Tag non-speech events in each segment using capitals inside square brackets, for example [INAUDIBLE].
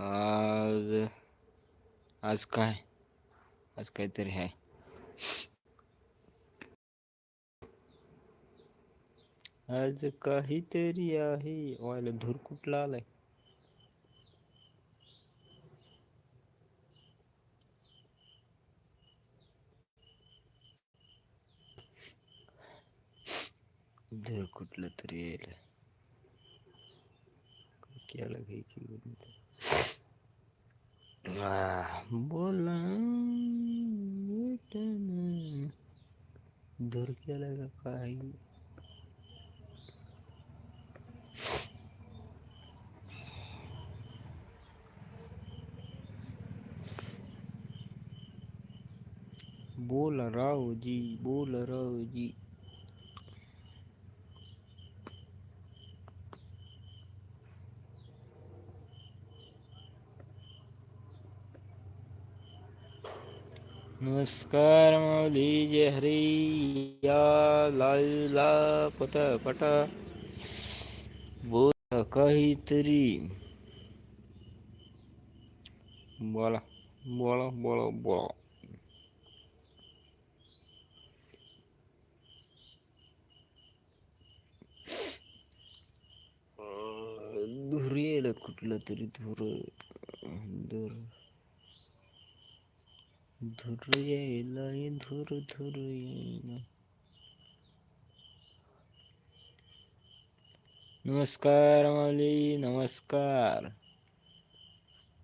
आज आज काय आज काहीतरी आहे आज काहीतरी आहे। वायला धूर कुठला आलाय धूर कुठलं तरी यायला केला घ्यायची बोला धूर केला का काय बोल राव जी बोल राव जी नमस्कार माऊली जय हरी या लाईला पट पट. बोल काहीतरी. बोला बोला बोला बोला. धुर येईल कुठलं तरी धुर. धुर. धुर यायला धूर धुर यायला नमस्कार माऊली नमस्कार.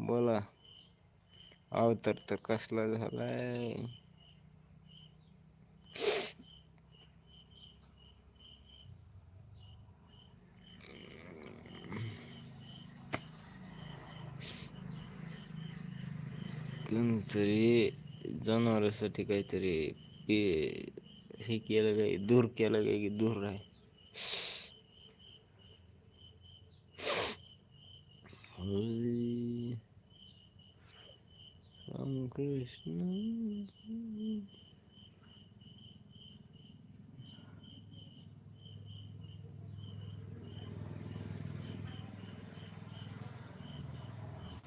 बोला. अवतर तर कसला झालाय? कोणतरी जनावरासाठी काहीतरी पे हे केलं काय दूर केलं काय की दूर आहे? हरी राम कृष्ण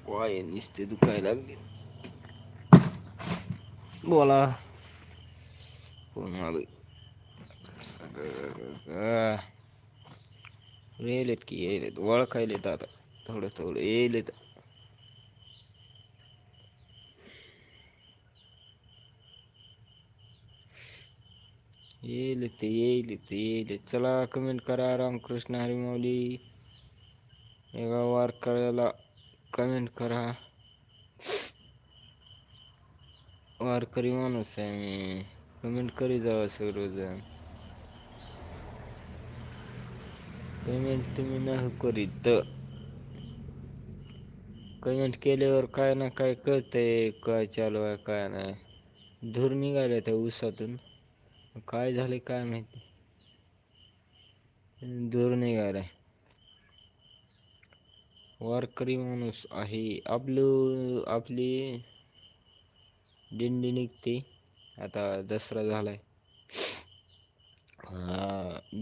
वाय नुसते दुखायला लागले. बोला येलेत की येलेत ओळखायलेत आता थोडं थोडं येलेत येईल ते येईल ते येईल चला कमेंट करा रामकृष्ण हरिमाऊली एका वार करायला कमेंट करा वारकरी माणूस आहे मी कमेंट करी जावा सर्वजण कमेंट तुम्ही नाही करीत कमेंट केल्यावर काय ना काय कळतंय काय चालू आहे काय नाही। धूर निघाल्या त्या ऊसातून। काय झाले काय माहिती। धूर निघालाय वारकरी माणूस आहे आपलं आपली दिंडी निघते. आता दसरा झालाय.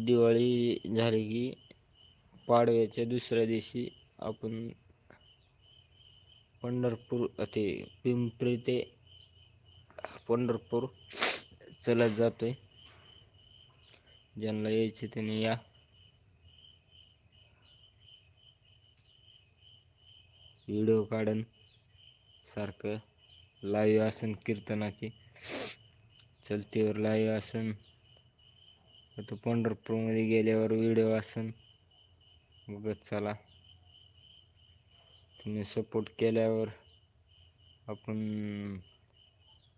दिवाळी झाली की पाडव्याच्या दुसऱ्या दिवशी आपण पंढरपूर ते पिंपरी ते पंढरपूर चलत जातोय. ज्यांना यायचे त्यांनी या. व्हिडिओ काढन सारखं. लाईव्ह आसन कीर्तनाची चलतीवर लाईव्ह आसन। आता पंढरपूरमध्ये गेल्यावर व्हिडिओ आसन। बघत चला। तुम्ही सपोर्ट केल्यावर आपण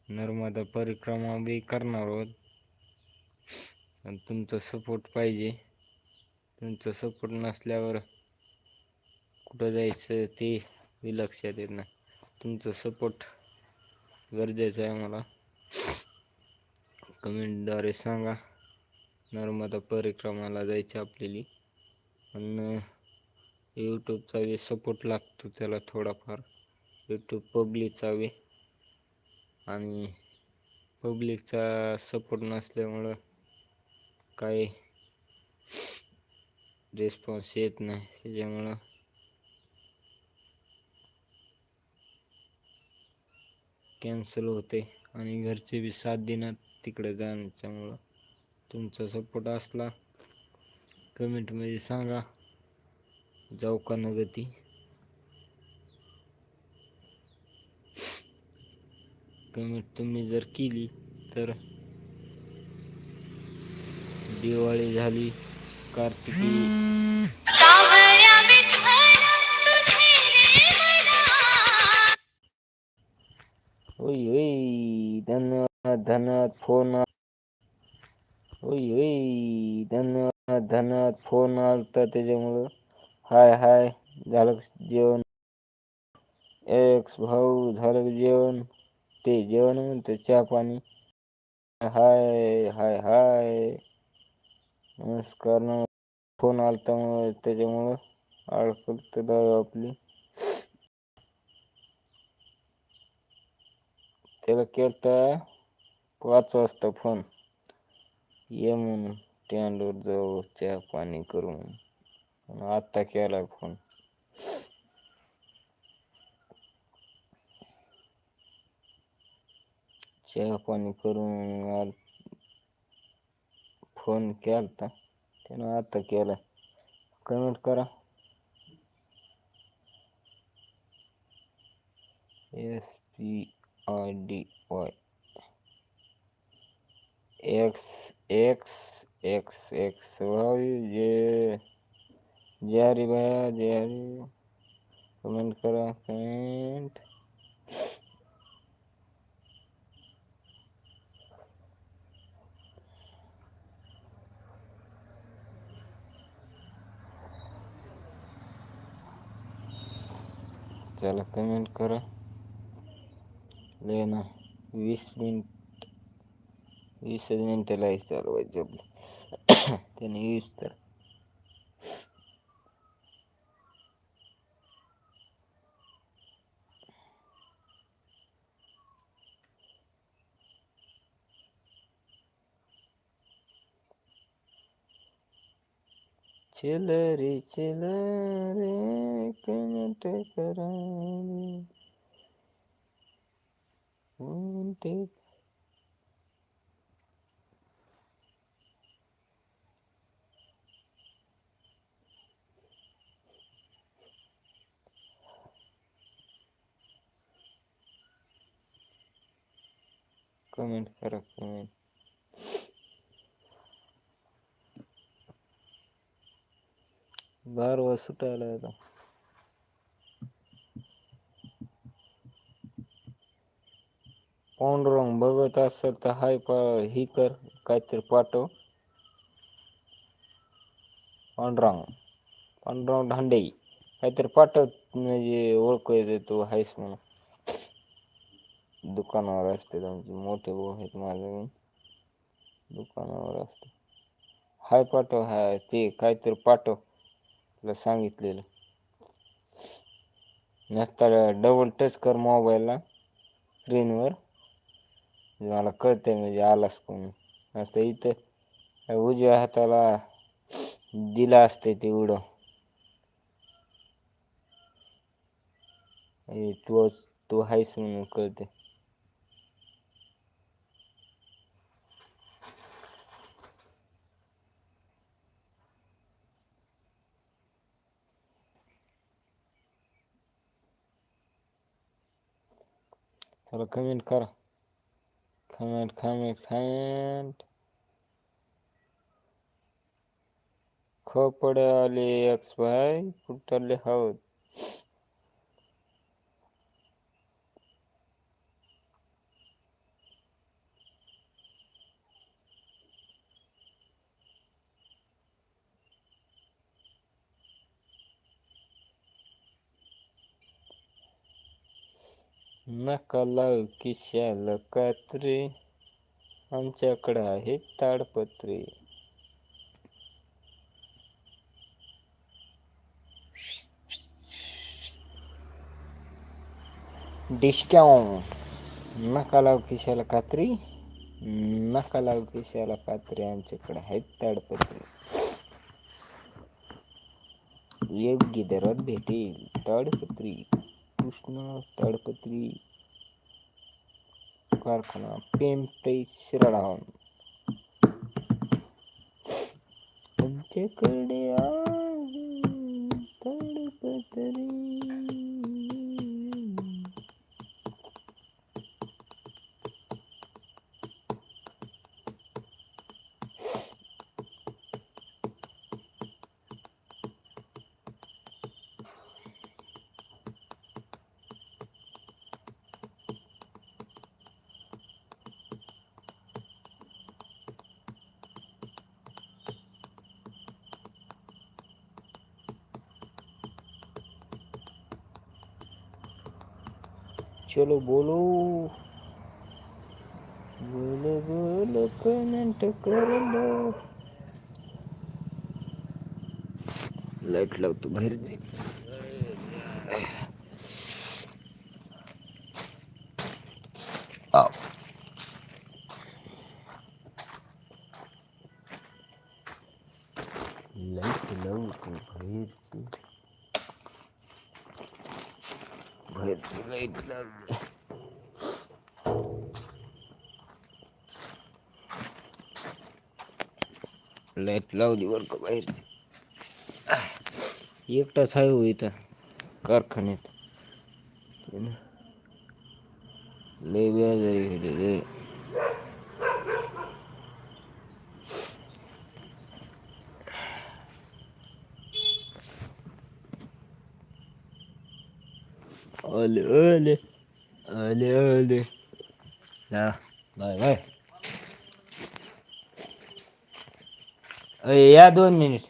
नर्मदा परिक्रमा बी करणार आहोत. आणि तुमचा सपोर्ट पाहिजे. तुमचा सपोर्ट नसल्यावर कुठं जायचं ते लक्षात येत नाही. तुमचा सपोर्ट गरजेचं आहे मला कमेंटद्वारे सांगा. नर्मदा परिक्रमाला जायची आपल्याली. आणि यूट्यूबचा वे सपोर्ट लागतो त्याला थोडाफार. यूट्यूब पब्लिकचा वे आणि पब्लिकचा सपोर्ट नसल्यामुळं काही रिस्पॉन्स येत नाही. त्याच्यामुळं कॅन्सल होते आणि घरचे बी साथ देणार तिकडे जाण्याच्यामुळं. तुमचा सपोर्ट असला कमेंटमध्ये सांगा. जाऊ का न गती कमेंट तुम्ही जर केली तर. दिवाळी झाली कार्तिकी ओय ओय धन्यवाद धन्यवाद फोन ओय ओय धन्यवाद धन्यवाद फोन आलता त्याच्यामुळं. हाय हाय झालं जेवण? एक्स भाऊ झालं जेवण? ते जेवण म्हणते चहा पाणी. हाय हाय हाय. नमस्कार फोन आलता त्याच्यामुळं अडकल तर आपली. त्याला केलता पाच वाजता फोन ये म्हणून स्टँडवर जाऊ चहा पाणी करून आत्ता केला फोन चहा पाणी करून फोन केलता त्यानं आता केला. कमेंट करा. S P I D Y. X X X X Y जे जारी भाया जारी कमेंट करा कमेंट. चला कमेंट करा. लेना वीस मिनिट वीस मिनिटं लाईस चालवायची आपली त्याने वीस तर चल रे चल रे कमेंट करा रे. कमेंट कमेंट करा कमेंट बारवा सुटायला आता पांडुरंग बघत असेल तर हाय पा ही कर काहीतरी पाठव. पांडुरंग पांडुरंग धांडे काहीतरी पाठव म्हणजे ओळखू येते तू हायस म्हणून. दुकानावर असते तुमचे मोठे भाऊ आहेत माझे. दुकानावर असते. हाय पाठव हाय ते काहीतरी पाठव तुला सांगितलेलं. नसता डबल टच कर मोबाईलला स्क्रीनवर मला कळते म्हणजे आलास कोणी. आता इथं उजव्या हाताला दिला असते ते उडं. तू तू हायस म्हणून कळते चला कमेंट करा. कमेंट कमेंट कमेंट खोपडे आले एक्स भाई कुठले आहोत नका लाव किशाला कात्रे आमच्याकडं आहे ताडपत्रे. डिस्काउंट. नका लाव किशाला कात्री नका लाव किशाला कात्री आमच्याकडे आहेत ताडपत्रे. योग्य दरात भेटेल ताडपत्री. कृष्ण ताडपत्री. कारखाना पिंपरी शिरडावन तुमच्याकडे आहे चलो बोलो। बोलो बोलो कमेंट कर लो। लाइट लावतो बाहेर जाईल आव. लाइट लावतो बाहेरची बाहेरची लाइट लावली बर बरं का बाहेर. एकटाच आहे हो इथं कारखान्यात. लय व्याज आहे लय. आले आले आले आले चला बाय बाय अय या दोन मिनिट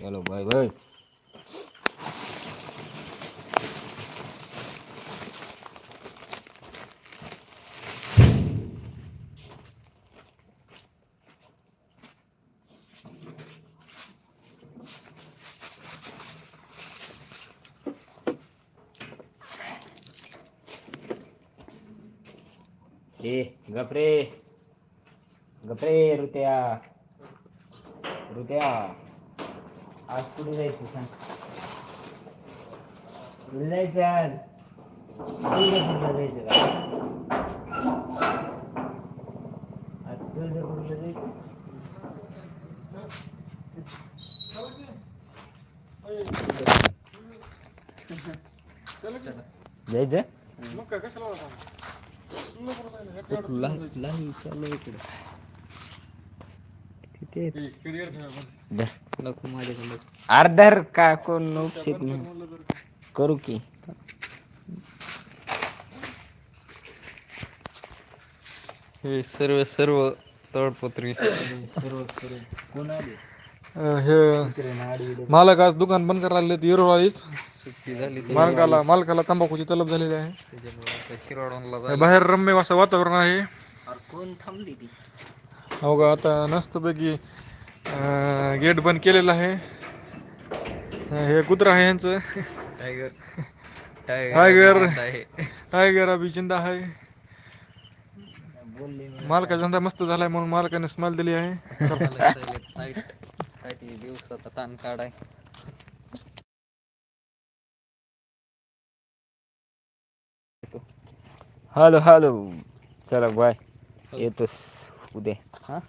चलो ए गपरे गपरे रुत्या रुत्या आज कुठे जायचं सांग? कुठे जायचं आज. तुळजापूरला जायचं का? आज तुळजापूरला जायचं? जायचं? लहान चालू इकडे. तिथे नको माझ्याकडे. अर्धर का कोण उपसित नाही करू की. हे सर्व सर्व तळपत्री. सर्व सर्व. कोण आले? हे मालक आज दुकान बंद करायला लागले येरोवाळीच सुट्टी झाली मालकाला मालकाला तंबाखूची तलब झालेली आहे. हे बाहेर रम्य असं वातावरण आहे. अरे कोण थांबली ती? अवघा आता मस्तपैकी गेट बंद केलेलं आहे. हे कुत्रा आहे यांचं. Tiger Tiger. आहे. टायगर अभि जिंदा आहे. बोलले मी. मालकाचा धंदा मस्त झालाय म्हणून मालकाने स्माईल दिली आहे. [LAUGHS] दिवसाचा ताण काढाय हॅलो हॅलो. चला बाय. येतोस. उद्या. हां?